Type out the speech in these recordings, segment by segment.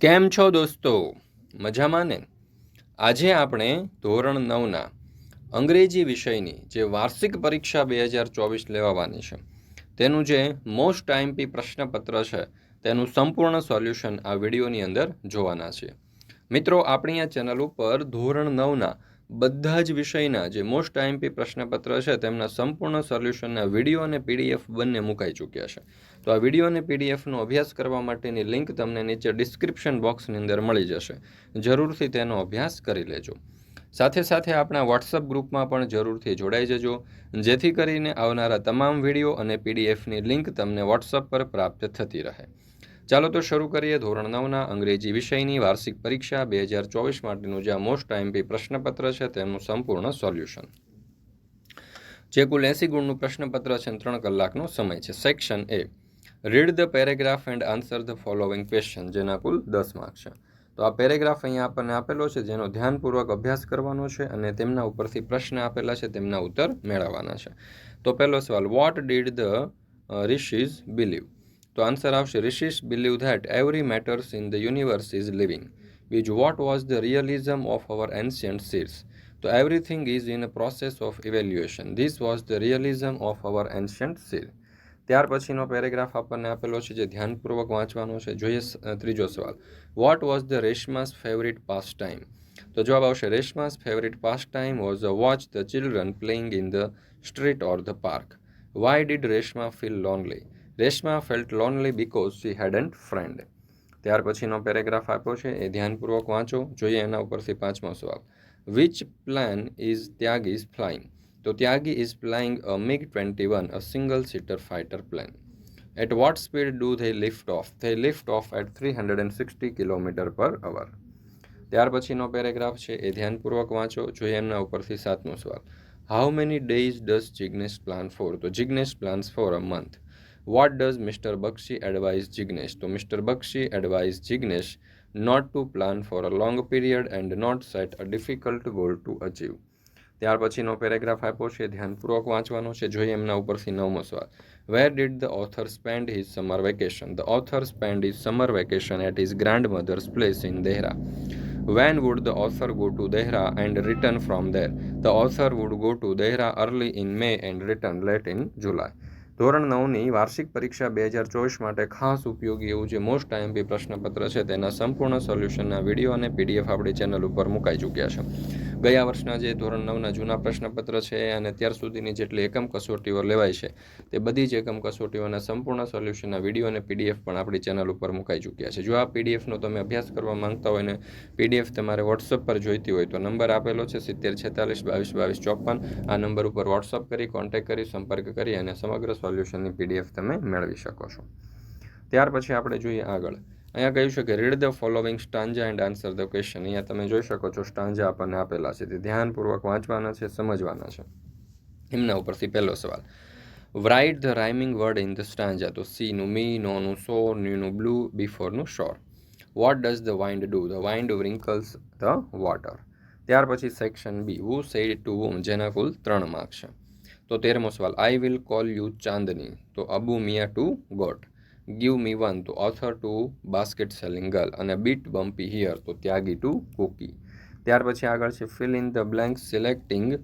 કેમ છો દોસ્તો? મજામાં ને? આજે આપણે ધોરણ નવના અંગ્રેજી વિષયની જે વાર્ષિક પરીક્ષા બે હજાર ચોવીસ લેવાવાની છે, તેનું જે મોસ્ટ ટાઈમપી પ્રશ્નપત્ર છે, તેનું સંપૂર્ણ સોલ્યુશન આ વિડીયોની અંદર જોવાના છે. મિત્રો, આપણી આ ચેનલ ઉપર ધોરણ નવના બધા જ વિષયના જે મોસ્ટ આઈએમપી પ્રશ્નપત્ર છે, તેમના સંપૂર્ણ સોલ્યુશનના વીડિયો અને પીડીએફ બંને મુકાઈ ચૂક્યા છે. તો આ વીડિયો અને પીડીએફનો અભ્યાસ કરવા માટેની લિંક તમને નીચે ડિસ્ક્રિપ્શન બોક્સની અંદર મળી જશે. જરૂરથી તેનો અભ્યાસ કરી લેજો. સાથે સાથે આપણા વોટ્સઅપ ગ્રુપમાં પણ જરૂરથી જોડાઈ જજો, જેથી કરીને આવનારા તમામ વીડિયો અને પીડીએફની લિંક તમને વોટ્સઅપ પર પ્રાપ્ત થતી રહે. ચાલો તો શરૂ કરીએ ધોરણ નવના અંગ્રેજી વિષયની વાર્ષિક પરીક્ષા. બે હજાર ચોવીસ માટેનું જે મોસ્ટ એમપી પ્રશ્નપત્ર છે તેનું સંપૂર્ણ સોલ્યુશન જે કુલ એંસી ગુણનું પ્રશ્નપત્ર છે ત્રણ કલાકનો સમય છે. Section A read the paragraph and answer the following question જેના કુલ દસ માર્ક છે. તો આ પેરેગ્રાફ અહીંયા આપણને આપેલો છે, જેનો ધ્યાનપૂર્વક અભ્યાસ કરવાનો છે અને તેમના ઉપરથી પ્રશ્ન આપેલા છે, તેમના ઉત્તર મેળવવાના છે. તો પહેલો સવાલ what did the rishis believe તો આન્સર આવશે rishis believe that every matters in the universe is living બીજું what was the realism of our ancient seeds તો everything is in a process of evaluation this was the realism of our ancient seed ત્યાર પછીનો paragraph આપણને આપેલો છે, જે ધ્યાનપૂર્વક વાંચવાનો છે. જોઈએ ત્રીજો સવાલ. What was the Reshma's favourite pastime તો જવાબ આવશે Reshma's favourite pastime was a watch the children playing in the street or the park why did Reshma feel lonely Reshma felt lonely because she hadn't friend ત્યાર પછીનો paragraph આપ્યો છે, એ ધ્યાનપૂર્વક વાંચો, જોઈએ એના ઉપરથી પાંચમો સવાલ. Which plane is Tyagi's flying તો Tyagi is flying a MiG twenty one a single seater fighter plane at what speed do they lift off they lift off at three hundred and sixty kilometre per hour ત્યાર પછીનો paragraph છે, એ ધ્યાનપૂર્વક વાંચો, જોઈએ એમના ઉપરથી સાતમો સવાલ. How many days does Jignesh plan for તો Jignesh plans for a month what does mister Bakshi advise Jignesh તો mister Bakshi advise Jignesh not to plan for a long period and not set a difficult goal to achieve ત્યાર પછીનો paragraph આપ્યો છે, ધ્યાનપૂર્વક વાંચવાનો છે, જોઈએ એમના ઉપરથી નવમો સવાલ. Where did the author spend his summer vacation the author spend his summer vacation at his grandmother's place in Dehra when would the author go to Dehra and return from there? The author would go to Dehra early in May and return late in July. ધોરણ નવની વાર્ષિક પરીક્ષા બે હજાર ચોવીસ માટે ખાસ ઉપયોગી એવું જે મોસ્ટ આઈએમપી પ્રશ્નપત્ર છે તેના સંપૂર્ણ સોલ્યુશનના વીડિયો અને પીડીએફ આપણી ચેનલ ઉપર મુકાઈ ચૂક્યા છે. ગયા વર્ષના જે ધોરણ નવના જૂના પ્રશ્નપત્ર છે અને અત્યાર સુધીની જેટલી એકમ કસોટીઓ લેવાય છે, તે બધી જ એકમ કસોટીઓના સંપૂર્ણ સોલ્યુશનના વીડિયો અને પીડીએફ પણ આપણી ચેનલ ઉપર મુકાઈ ચૂક્યા છે. જો આ પીડીએફનો તમે અભ્યાસ કરવા માંગતા હોય ને પીડીએફ તમારે વોટ્સઅપ પર જોઈતી હોય તો નંબર આપેલો છે સિત્તેર છેતાલીસ બાવીસ બાવીસ ચોપન. આ નંબર ઉપર વોટ્સઅપ કરી કોન્ટેક્ટ કરી, સંપર્ક કરી અને સમગ્ર સોલ્યુશનની પીડીએફ તમે મેળવી શકો છો. ત્યાર પછી આપણે જોઈએ આગળ. અહીંયા કહ્યું છે કે read the following stanza and answer the question અહીંયા તમે જોઈ શકો છો સ્ટાન્જા આપણને આપેલા છે. તે ધ્યાનપૂર્વક વાંચવાના છે, સમજવાના છે. એમના ઉપરથી પહેલો સવાલ. Write the rhyming word in the stanza તો સીનું મી નોનું સો ન્યુનું blue બિફોરનું shore what does the wind do the wind wrinkles the water ત્યાર પછી section B who said to whom જેના કુલ ત્રણ માર્ક છે. તો તેરમો સવાલ. I will call you Chandni. તો Abu Miya to goat. Give me one તો author to basket selling girl. અને બીટ બમ્પી હિયર તો ત્યાગી ટુ કુકી. ત્યાર પછી આગળ છે fill in the blank selecting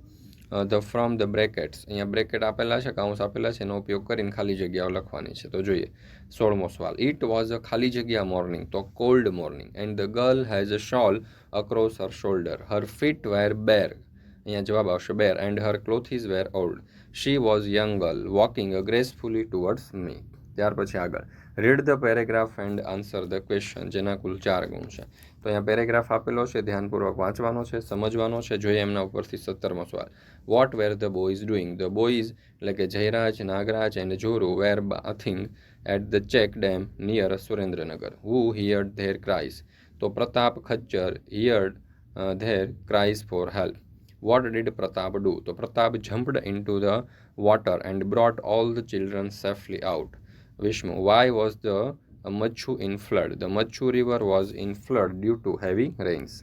the from the brackets અહીંયા bracket આપેલા છે કાઉન્સ આપેલા છે, એનો ઉપયોગ કરીને ખાલી જગ્યાઓ લખવાની છે. તો જોઈએ, સોળમો સવાલ. ઇટ વોઝ અ ખાલી જગ્યા મોર્નિંગ તો cold morning and the girl has a shawl across her shoulder her feet were bare અહીંયા જવાબ આવશે bare and her clothes were old she was young girl walking gracefully towards me ત્યાર પછી આગળ. Read the paragraph and answer the question જેના કુલ ચાર ગુણ છે. તો અહીંયા પેરેગ્રાફ આપેલો છે, ધ્યાનપૂર્વક વાંચવાનો છે, સમજવાનો છે, જોઈએ એમના ઉપરથી સત્તરમો સવાલ. What were the boys doing the boys એટલે કે Jayraj, Nagraj and Joru were bathing at the check dam near Surendranagar. Who heard their cries તો Pratap Khachar heard their cries for help what did Pratap do તો Pratap jumped into the water and brought all the children safely out Vishnu why was the Machchhu in flood the Machchhu river was in flood due to heavy rains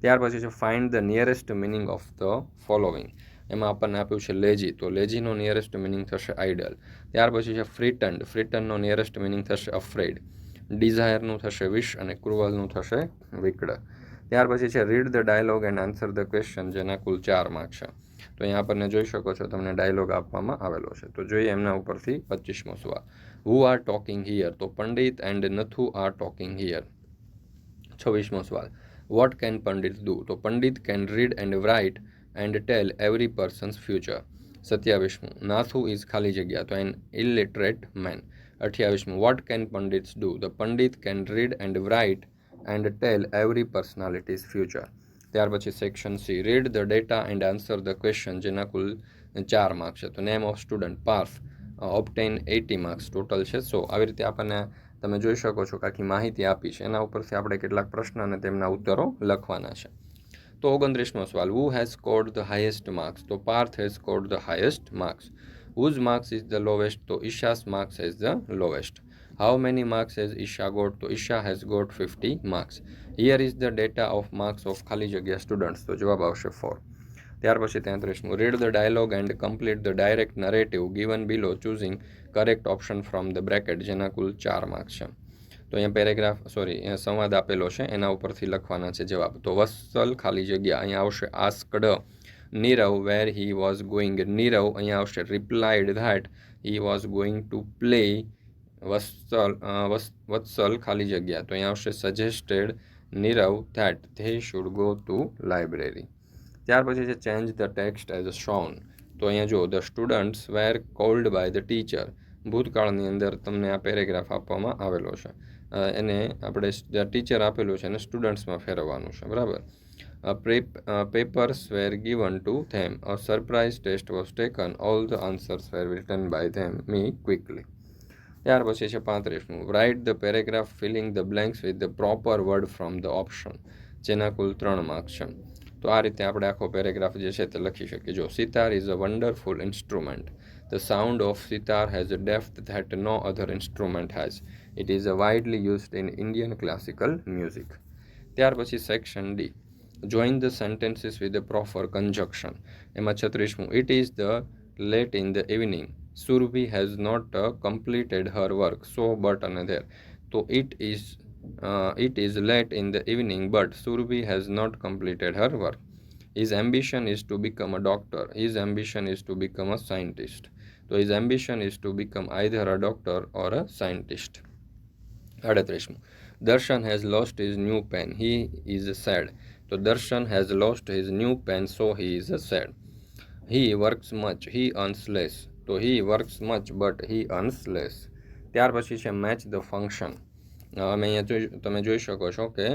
ત્યાર પછી છે find the nearest meaning of the following એમાં આપણને આપ્યું છે, lazy. તો લેજીનો nearest meaning થશે આઈડલ ત્યાર પછી છે ફ્રીટન્ડ ફ્રીટનનો નિયરેસ્ટ મિનિંગ થશે અફ્રેડ ડિઝાયરનું થશે વિશ અને ક્રુઅલનું થશે વિકડ ત્યાર પછી છે read the dialogue and answer the question જેના કુલ ચાર માર્ક છે. તો અહીંયા આપણને જોઈ શકો છો, તમને ડાયલોગ આપવામાં આવેલો છે. તો જોઈએ એમના ઉપરથી પચીસમો સવાલ. હુ આર ટોકિંગ હિયર તો Pandit and Nathu are talking here છવ્વીસમો સવાલ. વોટ કેન પંડિત ડુ તો Pandit can read and write and tell every person's future સત્યાવીસમું. Nathu is ખાલી જગ્યા, તો an illiterate man અઠ્યાવીસમું. What can Pandits do the Pandit can read and write and tell every personalities future ત્યાર પછી section C read the data and answer the question જેના કુલ ચાર mark છે. તો name of student Parth obtained eighty marks total છે. સો આવી રીતે આપણને તમે જોઈ શકો છો કે આખી માહિતી આપી છે. એના ઉપરથી આપણે કેટલાક પ્રશ્ન અને તેમના ઉત્તરો લખવાના છે. તો ઓગણત્રીસમો સવાલ who has scored the highest marks તો Parth has scored the highest marks whose marks is the lowest તો Isha's marks has the lowest how many marks has Isha got તો Isha has got fifty marks here is the data of marks of ખાલી જગ્યા students તો જવાબ આવશે four ત્યાર પછી તેત્રીસમું. Read the dialogue and complete the direct narrative given below choosing correct option from the bracket જેના કુલ ચાર માર્ક્સ છે. તો અહીંયા પેરેગ્રાફ સોરી અહીંયા સંવાદ આપેલો છે. એના ઉપરથી લખવાના છે જવાબ. તો વત્સલ ખાલી જગ્યા અહીંયા આવશે. Asked Nirav where he was going Nirav અહીંયા આવશે. Replied that he was going to play Vatsal Vatsal ખાલી જગ્યા. તો અહીંયા આવશે suggested Nirav that they should go to library ત્યાર પછી છે change the text as a shown તો અહીંયા જુઓ the students were called by the teacher ભૂતકાળની અંદર તમને આ પેરેગ્રાફ આપવામાં આવેલો છે. એને આપણે ટીચર આપેલું છે એને સ્ટુડન્ટ્સમાં ફેરવવાનું છે, બરાબર? Papers were given to them a surprise test was taken all the answers were written by them me quickly ત્યાર પછી છે પાંત્રીસમું. Write the paragraph filling the blanks with the proper word from the option જેના કુલ ત્રણ marks છે. તો આ રીતે આપણે આખો પેરેગ્રાફ જે છે તે લખી શકીએ. જો sitar is a wonderful instrument the sound of sitar has a depth that no other instrument has it is a widely used in Indian classical music ત્યાર પછી section D join the sentences with the proper conjunction એમાં છત્રીસમું. It is the late in the evening Surabhi has not completed her work so but અને there તો it is it is late in the evening but Surabhi has not completed her work His ambition is to become a doctor. His ambition is to become a scientist. So his ambition is to become either a doctor or a scientist. અડત્રીસમું Darshan has lost his new pen he is sad તો Darshan has lost his new pen so he is sad he works much he earns less તો he works much but he earns less ત્યાર પછી છે match the function અમે અહીંયા જોઈ, તમે જોઈ શકો છો કે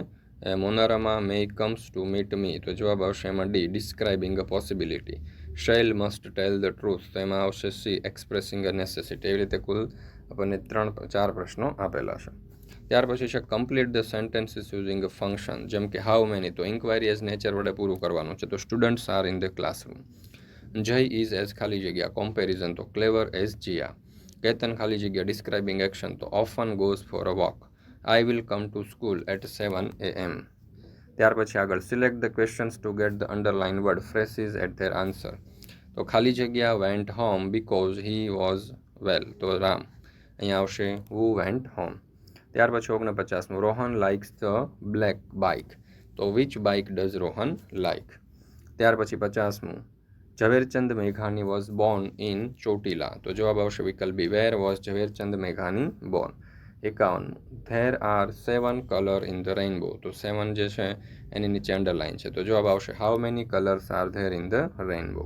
મોનારામાં may comes to meet me તો જવાબ આવશે એમાં D describing a possibility Shail must tell the truth તો એમાં આવશે સી એક્સપ્રેસિંગ અ નેસેસિટી એવી રીતે કુલ આપણને ત્રણ, ચાર પ્રશ્નો આપેલા છે. ત્યાર પછી છે complete the sentences using a function જેમ કે હાઉ મેની તો ઇન્ક્વાયરી એઝ નેચર વડે પૂરું કરવાનું છે. તો students are in the classroom Jay is as ખાલી જગ્યા કોમ્પેરિઝન તો ક્લેવર એઝ જીયા કેતન ખાલી જગ્યા ડિસ્ક્રાઇબિંગ એક્શન તો often goes for a walk I will come to school at seven A M ત્યાર પછી આગળ select the questions to get the underline word phrases at their answer તો ખાલી જગ્યા went home because he was well તો રામ, અહીંયા આવશે who went home ત્યાર પછી ઓગણપચાસમું, Rohan likes the black bike તો which bike does Rohan like ત્યાર પછી પચાસમું ઝવેરચંદ મેઘાની વોઝ બોર્ન ઇન ચોટીલા. તો જવાબ આવશે વિકલ્પ બી. વેર વોઝ ઝવેરચંદ મેઘાની born એકાવનમું there are seven colour in the rainbow તો સેવન જે છે, એની નીચે અંડરલાઇન છે. તો જવાબ આવશે how many colours are there in the rainbow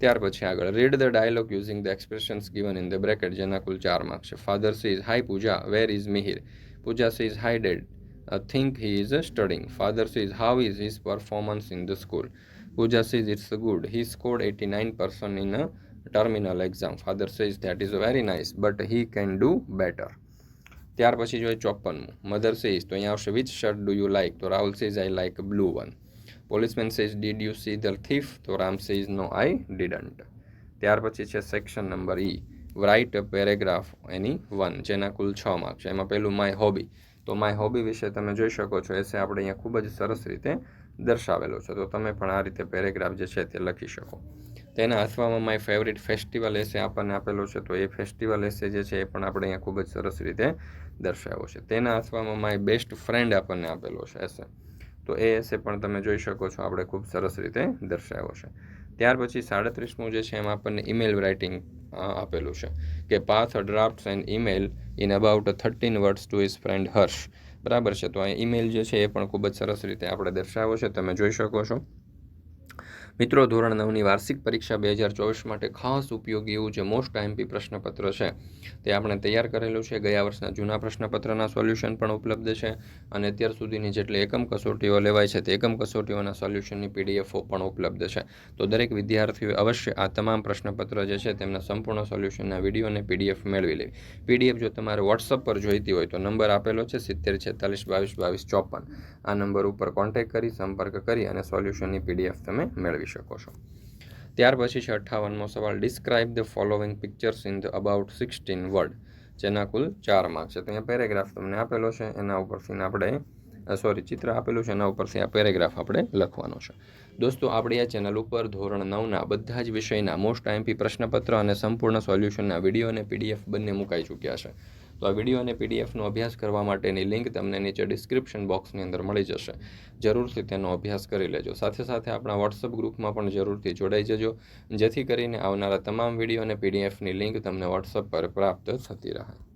ત્યાર પછી આગળ read the dialogue using the expressions given in the bracket જેના કુલ ચાર માર્ક છે. Father says hi Pooja. Where is Mihir Pooja says hi dad think he is studying father says how is his performance in the school Pooja says it's good he scored eighty nine in in a terminal exam father says that is very nice but he can do better ત્યાર પછી જોઈએ ચોપનમું mother says તો અહીંયા આવશે. Which shirt do you like તો Rahul says I like blue one policeman says did you see the thief તો Ram says no I didn't ત્યાર પછી છે section number E write paragraph any one જેના કુલ છ માર્ક છે. એમાં પહેલું માય હોબી તો માય હોબી વિશે તમે જોઈ શકો છો. એસે આપણે અહીંયા ખૂબ જ સરસ રીતે દર્શાવેલો છે. તો તમે પણ આ રીતે પેરેગ્રાફ જે છે તે લખી શકો. તેના અથવામાં માય ફેવરિટ ફેસ્ટિવલ એસે આપણને આપેલો છે. તો એ ફેસ્ટિવલ એસે જે છે એ પણ આપણે અહીંયા ખૂબ જ સરસ રીતે દર્શાવ્યો છે. તેના અથવામાં માય બેસ્ટ ફ્રેન્ડ આપણને આપેલો છે એસે. તો એ એસે પણ તમે જોઈ શકો છો આપણે ખૂબ સરસ રીતે દર્શાવ્યો છે. ત્યાર પછી સાડત્રીસમું જે છે એમાં આપણને ઈમેલ રાઇટિંગ આપેલું છે કે Parth drafts and email in about thirteen words to his friend Harsh. બરાબર છે. તો આ ઈમેલ જે છે એ પણ ખૂબ જ સરસ રીતે આપણે દર્શાવ્યો છે. તમે જોઈ શકો છો. મિત્રો, ધોરણ નવની વાર્ષિક પરીક્ષા બે હજાર ચોવીસ માટે ખાસ ઉપયોગી એવું જે મોસ્ટ આઈએમપી પ્રશ્નપત્ર છે, તે આપણે તૈયાર કરેલું છે. ગયા વર્ષના જૂના પ્રશ્નપત્રના સોલ્યુશન પણ ઉપલબ્ધ છે અને અત્યાર સુધીની જેટલી એકમ કસોટીઓ લેવાય છે, તે એકમ કસોટીઓના સોલ્યુશનની પીડીએફઓ પણ ઉપલબ્ધ છે. તો દરેક વિદ્યાર્થીઓએ અવશ્ય આ તમામ પ્રશ્નપત્ર જે છે, તેમના સંપૂર્ણ સોલ્યુશનના વીડિયો અને પીડીએફ મેળવી લેવી. પીડીએફ જો તમારે વોટ્સઅપ પર જોઈતી હોય તો નંબર આપેલો છે સિત્તેર છેતાલીસ બાવીસ બાવીસ ચોપન. આ નંબર ઉપર કોન્ટેક્ટ કરી, સંપર્ક કરી અને સોલ્યુશનની પીડીએફ તમે મેળવી શકો છો. ત્યાર પછી છે અઠ્ઠાવનમો સવાલ. Describe the following pictures in the about sixteen word જેના કુલ ચાર માર્ક છે. તો અહીંયા પેરેગ્રાફ તમને આપેલો છે. એના ઉપરથી આપણે સોરી ચિત્ર આપેલું છે. એના ઉપરથી આ પેરેગ્રાફ આપણે લખવાનો છે. દોસ્તો, આપણી આ ચેનલ ઉપર ધોરણ નવના બધા જ વિષયના મોસ્ટ આઈએમપી પ્રશ્નપત્ર અને સંપૂર્ણ સોલ્યુશનના વીડિયો અને પીડીએફ બંને મુકાઈ ચૂક્યા છે. તો આ વીડિયો અને પીડીએફનો અભ્યાસ કરવા માટેની લિંક તમને નીચે ડિસ્ક્રિપ્શન બોક્સની અંદર મળી જશે. જરૂરથી તેનો અભ્યાસ કરી લેજો. સાથે સાથે આપણા વોટ્સઅપ ગ્રુપમાં પણ જરૂરથી જોડાઈ જજો. જેથી કરીને આવનારા તમામ વીડિયો અને પીડીએફની લિંક તમને વોટ્સઅપ પર પ્રાપ્ત થતી રહે.